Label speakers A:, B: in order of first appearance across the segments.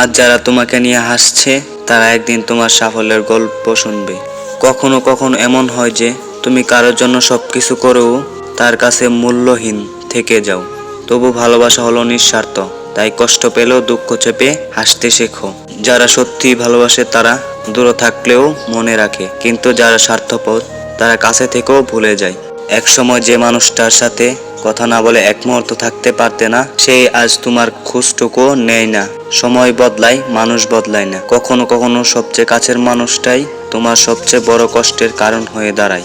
A: আজ যারা তোমাকে নিয়ে হাসছে, তারা একদিন তোমার সাফল্যের গল্প শুনবে। কখনো কখনো এমন হয় যে, তুমি কারোর জন্য সব কিছু করেও তার কাছে মূল্যহীন থেকে যাও। তবু ভালোবাসা হলো নিঃস্বার্থ, তাই কষ্ট পেলেও দুঃখ চেপে হাসতে শেখো। যারা সত্যিই ভালোবাসে তারা দূরে থাকলেও মনে রাখে, কিন্তু যারা স্বার্থপর, তারা কাছে থেকেও ভুলে যায়। এক সময় যে মানুষটার সাথে কথা না বলে এক মুহূর্ত থাকতে পারতে না সেই আজ তোমার খোঁজটুকু নেয় না। সময় বদলায়, মানুষ বদলায় না। কখনো কখনো সবচেয়ে কাছের মানুষটাই তোমার সবচেয়ে বড় কষ্টের কারণ হয়ে দাঁড়ায়।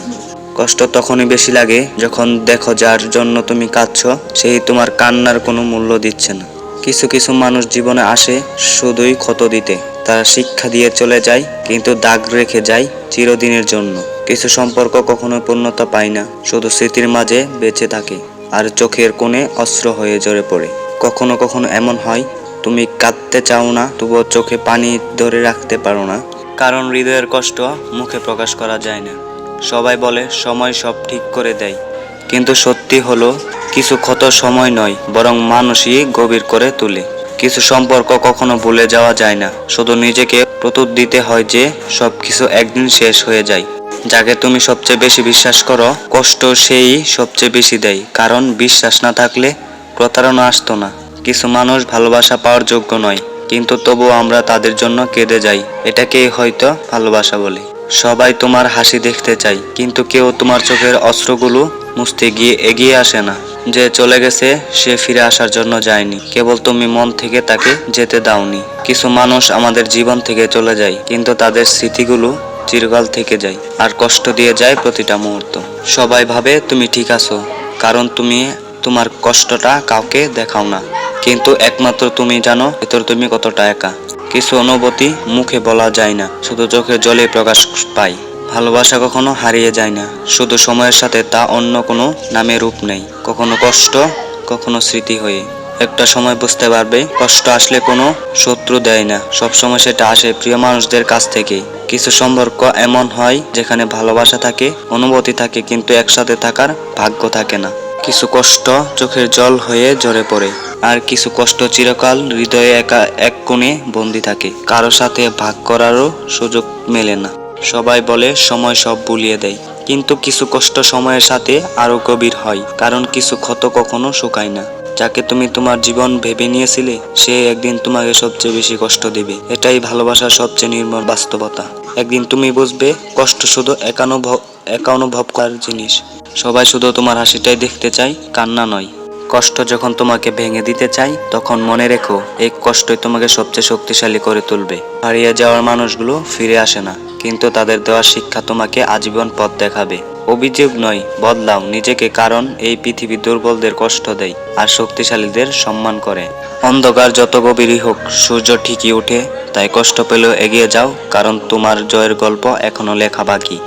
A: কষ্ট তখনই বেশি লাগে যখন দেখো যার জন্য তুমি কাঁদছো, সেই তোমার কান্নার কোনো মূল্য দিচ্ছে না। কিছু কিছু মানুষ জীবনে আসে শুধুই ক্ষত দিতে। তারা শিক্ষা দিয়ে চলে যায়, কিন্তু দাগ রেখে যায় চিরদিনের জন্য। কিছু সম্পর্ক কখনো পূর্ণতা পায় না, শুধু স্মৃতির মাঝে বেঁচে থাকে আর চোখের কোণে অস্ত্র হয়ে জড়ে পড়ে। কখনো কখনো এমন হয়, তুমি কাঁদতে চাও না, তবুও চোখে পানি ধরে রাখতে পারো না। কারণ হৃদয়ের কষ্ট মুখে প্রকাশ করা যায় না। সবাই বলে, সময় সব ঠিক করে দেয়। কিন্তু সত্যি হলো, কিছু ক্ষত সময় নয়, বরং মানুষই গভীর করে তোলে। কিছু সম্পর্ক কখনো ভুলে যাওয়া যায় না, শুধু নিজেকে প্রতুত দিতে হয় যে সব কিছু একদিন শেষ হয়ে যায়। যাকে তুমি সবচেয়ে বেশি বিশ্বাস করো, কষ্ট সেই সবচেয়ে বেশি দেয়, কারণ বিশ্বাস না থাকলে প্রতারণা আসতো না। কিছু মানুষ ভালোবাসা পাওয়ার যোগ্য নয়, কিন্তু তবুও আমরা তাদের জন্য কেঁদে যাই এটাকেই হয়তো ভালোবাসা বলে। সবাই তোমার হাসি দেখতে চাই কিন্তু কেউ তোমার চোখের অস্ত্রগুলো মুছতে গিয়ে এগিয়ে আসে না। যে চলে গেছে, সে ফিরে আসার জন্য যায়নি, কেবল তুমি মন থেকে তাকে যেতে দাওনি। কিছু মানুষ আমাদের জীবন থেকে চলে যায়, কিন্তু তাদের স্মৃতিগুলো চিরকাল থেকে যায় আর কষ্ট দিয়ে যায় প্রতিটা মুহূর্ত। সবাই ভাবে, তুমি ঠিক আছো। কারণ তুমি, তোমার কষ্টটা কাউকে দেখাও না। কিন্তু একমাত্র তুমি জানো, ভেতর তুমি কতটা একা। কিছু অনুভূতি মুখে বলা যায় না। শুধু চোখের জলে প্রকাশ পায়। ভালোবাসা কখনো হারিয়ে যায় না। শুধু সময়ের সাথে তা অন্য কোনো নামে রূপ নেই। কখনো কষ্ট, কখনো স্মৃতি হয়ে একটা সময় বুঝতে পারবে, কষ্ট আসলে কোনো শত্রু দেয় না। সবসময় সেটা আসে প্রিয় মানুষদের কাছ থেকে। কিছু সম্পর্ক এমন হয় যেখানে ভালোবাসা থাকে, অনুভূতি থাকে, কিন্তু একসাথে থাকার ভাগ্য থাকে না। কিছু কষ্ট চোখের জল হয়ে ঝরে পড়ে, আর কিছু কষ্ট চিরকাল হৃদয়ে একা, এক কোণে বন্দি থাকে। কারও সাথে ভাগ করারও সুযোগ মেলে না। সবাই বলে, সময় সব বুলিয়ে দেয়। কিন্তু কিছু কষ্ট সময়ের সাথে আরও গভীর হয়, কারণ কিছু ক্ষত কখনো শুকায় না। যাকে তুমি তোমার জীবন ভেবে নিয়েছিলে, সে একদিন তোমাকে সবচেয়ে বেশি কষ্ট দেবে। এটাই ভালোবাসার সবচেয়ে নির্মল বাস্তবতা। একদিন তুমি বুঝবে, কষ্ট শুধু একানুভব একানুভব করার জিনিস। সবাই শুধু তোমার হাসিটাই দেখতে চায়, কান্না নয়। কষ্ট যখন তোমাকে ভেঙে দিতে চাই, তখন মনে রেখো, এই কষ্টই তোমাকে সবচেয়ে শক্তিশালী করে তুলবে। হারিয়ে যাওয়ার মানুষগুলো ফিরে আসে না, কিন্তু তাদের দেওয়া শিক্ষা তোমাকে আজীবন পথ দেখাবে। অভিযোগ নয়, বদলাও, নিজেকে, কারণ এই পৃথিবী দুর্বলদের কষ্ট দেয় আর শক্তিশালীদের সম্মান করে। অন্ধকার যত গভীরই হোক, সূর্য ঠিকই ওঠে, তাই কষ্ট পেলেও এগিয়ে যাও, কারণ তোমার জয়ের গল্প এখনও লেখা বাকি।